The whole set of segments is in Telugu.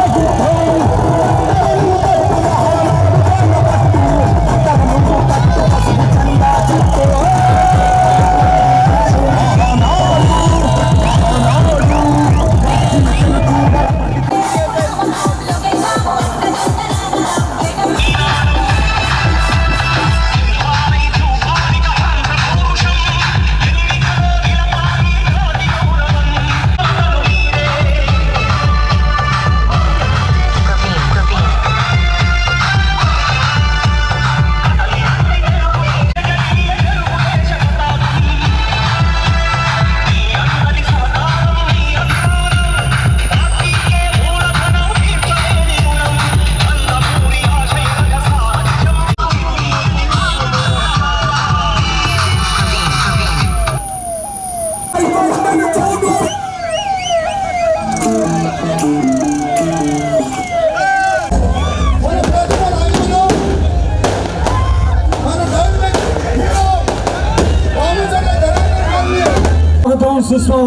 ¡Vamos,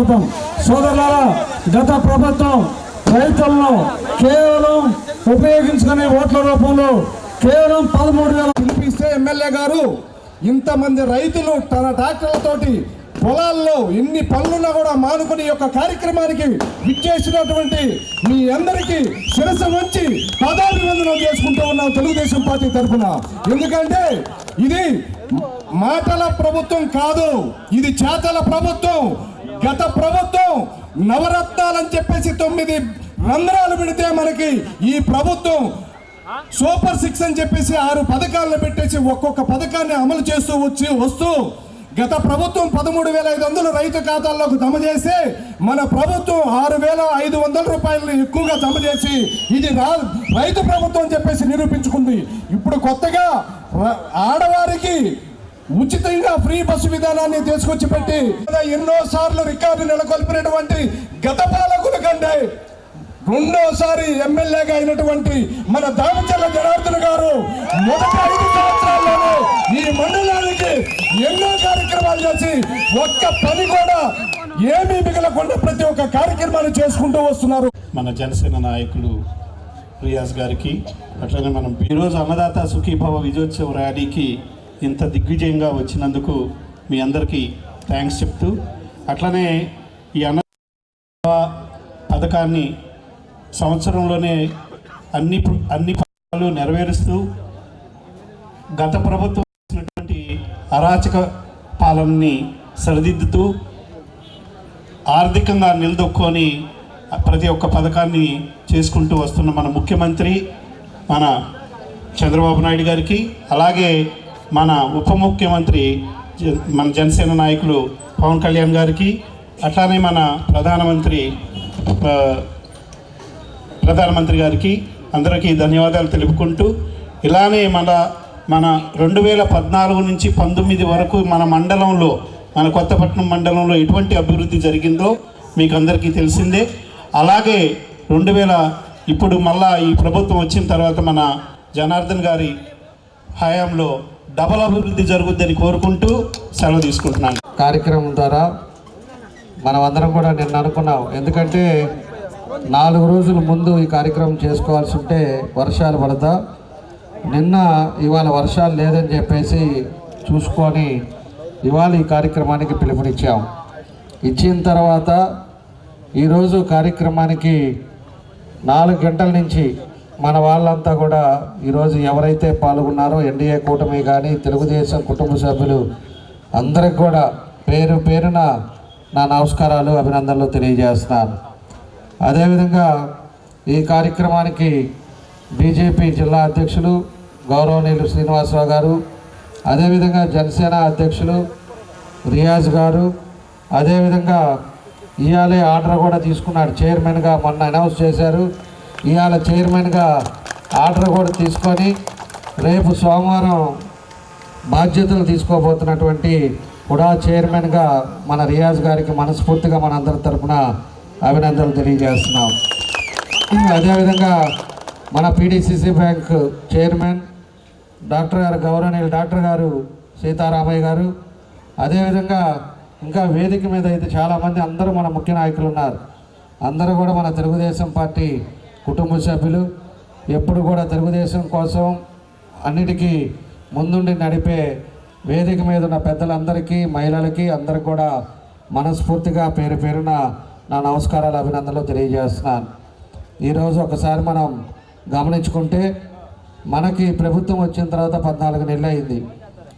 సుస్వాగతం సోదరులారా గత ప్రభుత్వం రైతులను కేవలం ఉపయోగించుకునే ఓట్ల రూపంలో కేవలం పదమూడు వేల పిలిపిస్తే ఎమ్మెల్యే గారు ఇంతమంది రైతులు తన ట్రాక్టర్లతోటి పొలాల్లో ఎన్ని పనులున్నా కూడా మానుకుని యొక్క కార్యక్రమానికి విచ్చేసినటువంటి మీ అందరికీ శిరస వచ్చి పదాభివందనం చేసుకుంటూ ఉన్నాం తెలుగుదేశం పార్టీ తరఫున. ఎందుకంటే ఇది మాటల ప్రభుత్వం కాదు ఇది చేతల ప్రభుత్వం గత ప్రభుత్వం నవరత్నాలని చెప్పేసి తొమ్మిది రంధ్రాలు పెడితే మనకి ఈ ప్రభుత్వం సూపర్ సిక్స్ అని చెప్పేసి ఆరు పథకాలను పెట్టేసి ఒక్కొక్క పథకాన్ని అమలు చేస్తూ వచ్చి వస్తూ గత ప్రభుత్వం పదమూడు వేల ఐదు వందలు రైతు ఖాతాల్లోకి జమ చేసి మన ప్రభుత్వం ఆరు వేల ఐదు వందల రూపాయలు ఎక్కువగా జమ చేసి ఇది రైతు ప్రభుత్వం అని చెప్పేసి నిరూపించుకుంది. ఇప్పుడు కొత్తగా ఆడవారికి ఉచితంగా ఫ్రీ బస్సు విధానాన్ని తీసుకొచ్చి పెట్టి ఎన్నో సార్లు రికార్డు నెలకొల్పినటువంటి గత పాలకుల కంటే రెండోసారి ఎమ్మెల్యేగా అయినటువంటి మన దామచల్ల జనార్దన్ గారు మొదటి ఐదు సంవత్సరాల్లోనే ఈ మండలానికి ఎన్నో కార్యక్రమాలు చేసి ఒక్క పని కూడా ఏమీ మిగలకుండా ప్రతి ఒక్క కార్యక్రమాలు చేసుకుంటూ వస్తున్నారు. మన జనసేన నాయకులు రియాజ్ గారికి అట్లనే మనం ఈరోజు అన్నదాత సుఖీభవ విజయోత్సవ ర్యాలీకి ఇంత దిగ్విజయంగా వచ్చినందుకు మీ అందరికీ థ్యాంక్స్ చెప్తూ అట్లనే ఈ అన్న పథకాన్ని సంవత్సరంలోనే అన్ని అన్ని పథకాలు నెరవేరుస్తూ గత ప్రభుత్వం చేసినటువంటి అరాచక పాలనని సరిదిద్దుతూ ఆర్థికంగా నిలదొక్కొని ప్రతి ఒక్క పథకాన్ని చేసుకుంటూ వస్తున్న మన ముఖ్యమంత్రి మన చంద్రబాబు నాయుడు గారికి అలాగే మన ఉప ముఖ్యమంత్రి జ- మన జనసేన నాయకులు పవన్ కళ్యాణ్ గారికి అట్లానే మన ప్రధానమంత్రి ప్రధానమంత్రి గారికి అందరికీ ధన్యవాదాలు తెలుపుకుంటూ ఇలానే మన మన రెండు వేల పద్నాలుగు నుంచి పంతొమ్మిది వరకు మన మండలంలో మన కొత్తపట్నం మండలంలో ఎటువంటి అభివృద్ధి జరిగిందో మీకు అందరికీ తెలిసిందే. అలాగే రెండు వేల ఇప్పుడు మళ్ళా ఈ ప్రభుత్వం వచ్చిన తర్వాత మన జనార్దన్ గారి హయాంలో డబల్ అభివృద్ధి జరుగుద్దని కోరుకుంటూ సెలవు తీసుకుంటున్నాను. కార్యక్రమం ద్వారా మనం అందరం కూడా నిన్న అనుకున్నాం. ఎందుకంటే నాలుగు రోజుల ముందు ఈ కార్యక్రమం చేసుకోవాల్సి ఉంటే వర్షాలు పడతా. నిన్న ఇవాళ వర్షాలు లేదని చెప్పేసి చూసుకొని ఇవాళ ఈ కార్యక్రమానికి పిలుపునిచ్చాం. ఇచ్చిన తర్వాత ఈరోజు కార్యక్రమానికి నాలుగు గంటల నుంచి మన వాళ్ళంతా కూడా ఈరోజు ఎవరైతే పాల్గొన్నారో ఎన్డీఏ కూటమి కానీ తెలుగుదేశం కుటుంబ సభ్యులు అందరికి కూడా పేరు పేరున నా నమస్కారాలు అభినందనలు తెలియజేస్తున్నాను. అదేవిధంగా ఈ కార్యక్రమానికి బీజేపీ జిల్లా అధ్యక్షులు గౌరవనీయులు శ్రీనివాసరావు గారు అదేవిధంగా జనసేన అధ్యక్షులు రియాజ్ గారు అదేవిధంగా ఇవాళే ఆర్డర్ కూడా తీసుకున్నాడు. చైర్మన్గా మొన్న అనౌన్స్ చేశారు. ఇవాళ చైర్మన్గా ఆర్డర్ కూడా తీసుకొని రేపు సోమవారం బాధ్యతలు తీసుకోబోతున్నటువంటి కూడా చైర్మన్గా మన రియాజ్ గారికి మనస్ఫూర్తిగా మన అందరి తరపున అభినందనలు తెలియజేస్తున్నాం. అదేవిధంగా మన పీడీసీసీ బ్యాంక్ చైర్మన్ డాక్టర్ గారు గౌరవనీయులు డాక్టర్ గారు సీతారామయ్య గారు. అదేవిధంగా ఇంకా వేదిక మీద అయితే చాలామంది అందరూ మన ముఖ్య నాయకులు ఉన్నారు. అందరూ కూడా మన తెలుగుదేశం పార్టీ కుటుంబ సభ్యులు. ఎప్పుడు కూడా తెలుగుదేశం కోసం అన్నిటికీ ముందుండి నడిపే వేదిక మీద ఉన్న పెద్దలందరికీ మహిళలకి అందరికి కూడా మనస్ఫూర్తిగా పేరు పేరున నా నమస్కారాలు అభినందనలు తెలియజేస్తున్నాను. ఈరోజు ఒకసారి మనం గమనించుకుంటే మనకి ప్రభుత్వం వచ్చిన తర్వాత పద్నాలుగు నెలలు అయింది.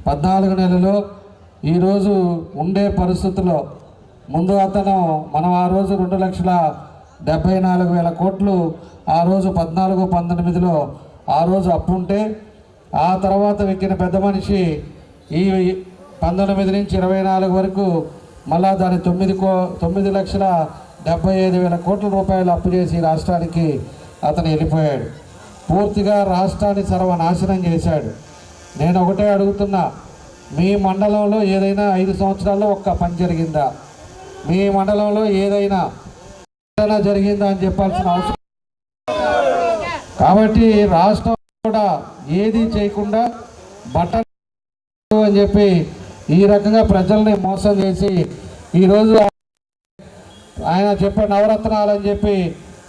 పద్నాలుగు నెలలు ఈరోజు ఉండే పరిస్థితుల్లో ముందు అతను మనం ఆ రోజు రెండు లక్షల డెబ్బై నాలుగు వేల కోట్లు ఆ రోజు పద్నాలుగు పంతొమ్మిదిలో ఆ రోజు అప్పు ఉంటే ఆ తర్వాత వెక్కిన పెద్ద మనిషి ఈ పంతొమ్మిది నుంచి ఇరవై నాలుగు వరకు మళ్ళా దాని తొమ్మిది కో తొమ్మిది లక్షల డెబ్బై ఐదు వేల కోట్ల రూపాయలు అప్పు చేసి రాష్ట్రానికి అతను వెళ్ళిపోయాడు. పూర్తిగా రాష్ట్రాన్ని సర్వనాశనం చేశాడు. నేను ఒకటే అడుగుతున్నా మీ మండలంలో ఏదైనా ఐదు సంవత్సరాల్లో ఒక్క పని జరిగిందా? మీ మండలంలో ఏదైనా ఏదైనా జరిగిందా అని చెప్పాల్సిన అవసరం కాబట్టి రాష్ట్రం కూడా ఏది చేయకుండా బట్టలు అని చెప్పి ఈ రకంగా ప్రజల్ని మోసం చేసి ఈరోజు ఆయన చెప్పే నవరత్నాలు అని చెప్పి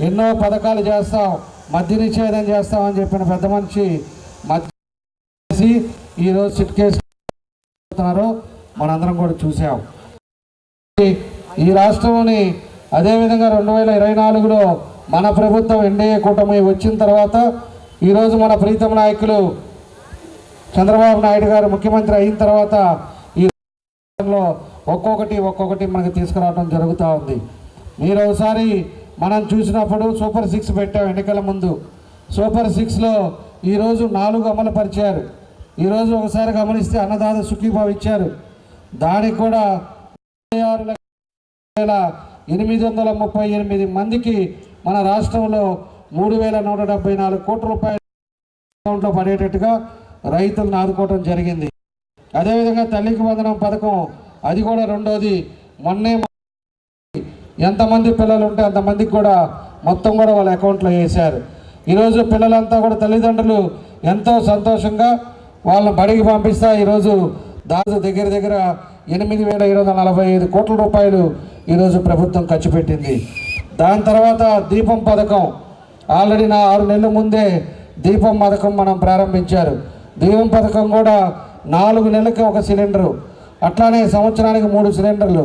ఎన్నో పథకాలు చేస్తాం మద్య నిషేధం చేస్తామని చెప్పిన పెద్ద మనిషి మద్య చేసి ఈరోజు సిట్ మనందరం కూడా చూసాం. ఈ రాష్ట్రంలోని అదేవిధంగా రెండు వేల ఇరవై నాలుగులో మన ప్రభుత్వం ఎన్డీఏ కూటమి వచ్చిన తర్వాత ఈరోజు మన ప్రీతం నాయకులు చంద్రబాబు నాయుడు గారు ముఖ్యమంత్రి అయిన తర్వాత ఒక్కొక్కటి ఒక్కొక్కటి మనకు తీసుకురావడం జరుగుతూ ఉంది. మీరు ఒకసారి మనం చూసినప్పుడు సూపర్ సిక్స్ పెట్టాం ఎన్నికల ముందు. సూపర్ సిక్స్లో ఈరోజు నాలుగు అమలు పరిచారు. ఈరోజు ఒకసారి గమనిస్తే అన్నదాత సుఖీభావ్ ఇచ్చారు. దానికి కూడా ఆరు వేల ఎనిమిది వందల ముప్పై ఎనిమిది మందికి మన రాష్ట్రంలో మూడు వేల నూట డెబ్బై నాలుగు కోట్ల రూపాయలు అకౌంట్లో పడేటట్టుగా రైతులను ఆదుకోవడం జరిగింది. అదేవిధంగా తల్లికి వందనం పథకం అది కూడా రెండోది. మొన్నే ఎంతమంది పిల్లలు ఉంటే అంతమందికి కూడా మొత్తం కూడా వాళ్ళ అకౌంట్లో వేశారు. ఈరోజు పిల్లలంతా కూడా తల్లిదండ్రులు ఎంతో సంతోషంగా వాళ్ళని బడికి పంపిస్తా ఈరోజు దాదాపు దగ్గర దగ్గర ఎనిమిది వేల ఇరవై వందల నలభై ఐదు కోట్ల రూపాయలు ఈరోజు ప్రభుత్వం ఖర్చు పెట్టింది. దాని తర్వాత దీపం పథకం. ఆల్రెడీ నా ఆరు నెలల ముందే దీపం పథకం మనం ప్రారంభించారు. దీపం పథకం కూడా నాలుగు నెలలకి ఒక సిలిండరు. అట్లానే సంవత్సరానికి మూడు సిలిండర్లు.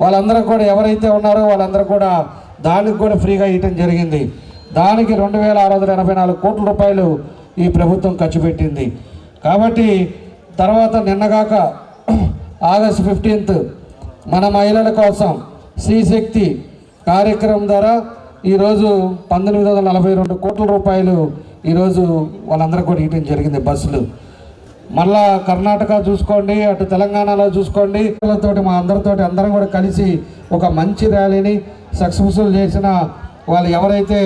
వాళ్ళందరూ కూడా ఎవరైతే ఉన్నారో వాళ్ళందరూ కూడా దానికి కూడా ఫ్రీగా ఇవ్వటం జరిగింది. దానికి రెండు వేల ఆరు వందల ఎనభై నాలుగు కోట్ల రూపాయలు ఈ ప్రభుత్వం ఖర్చు పెట్టింది. కాబట్టి తర్వాత నిన్నగాక ఆగస్ట్ ఫిఫ్టీన్త్ మన మహిళల కోసం శ్రీశక్తి కార్యక్రమం ద్వారా ఈరోజు పంతొమ్మిది వందల నలభై రెండు కోట్ల రూపాయలు ఈరోజు వాళ్ళందరూ కూడా ఇవ్వడం జరిగింది బస్సులు. మళ్ళా కర్ణాటక చూసుకోండి అటు తెలంగాణలో చూసుకోండి. తోటి మా అందరితోటి అందరం కూడా కలిసి ఒక మంచి ర్యాలీని సక్సెస్ఫుల్ చేసిన వాళ్ళు ఎవరైతే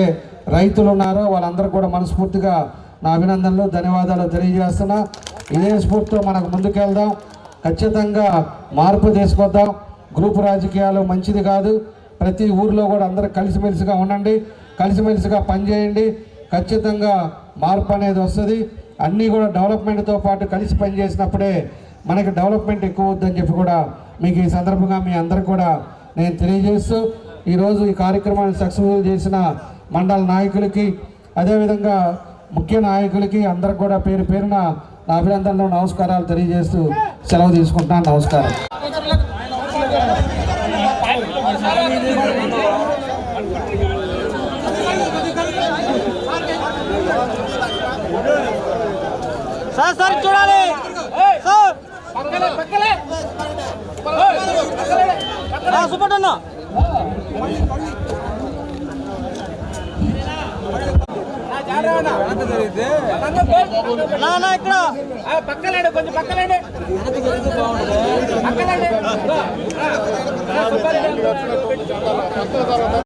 రైతులు ఉన్నారో వాళ్ళందరూ కూడా మనస్ఫూర్తిగా నా అభినందనలు ధన్యవాదాలు తెలియజేస్తున్నా. ఇదే స్ఫూర్తితో మనకు ముందుకెళ్దాం. ఖచ్చితంగా మార్పు తీసుకొద్దాం. గ్రూప్ రాజకీయాలు మంచిది కాదు. ప్రతి ఊర్లో కూడా అందరూ కలిసిమెలిసిగా ఉండండి. కలిసిమెలిసిగా పనిచేయండి. ఖచ్చితంగా మార్పు అనేది వస్తుంది. అన్నీ కూడా డెవలప్మెంట్తో పాటు కలిసి పనిచేసినప్పుడే మనకి డెవలప్మెంట్ ఎక్కువ అవుద్దని చెప్పి కూడా మీకు ఈ సందర్భంగా మీ అందరు కూడా నేను తెలియజేస్తూ ఈరోజు ఈ కార్యక్రమాన్ని సక్సెస్ఫుల్ చేసిన మండల నాయకులకి అదేవిధంగా ముఖ్య నాయకులకి అందరికి కూడా పేరు పేరున నా అభినందనలు నమస్కారాలు తెలియజేస్తూ సెలవు తీసుకుంటున్నాను. నమస్కారం. సార్ సార్ చూడాలి. సార్ ఆ, సూపర్ అన్న నా నా ఇక్కడ. పక్కలేండి కొంచెం పక్కలేండి. పక్కలేండి.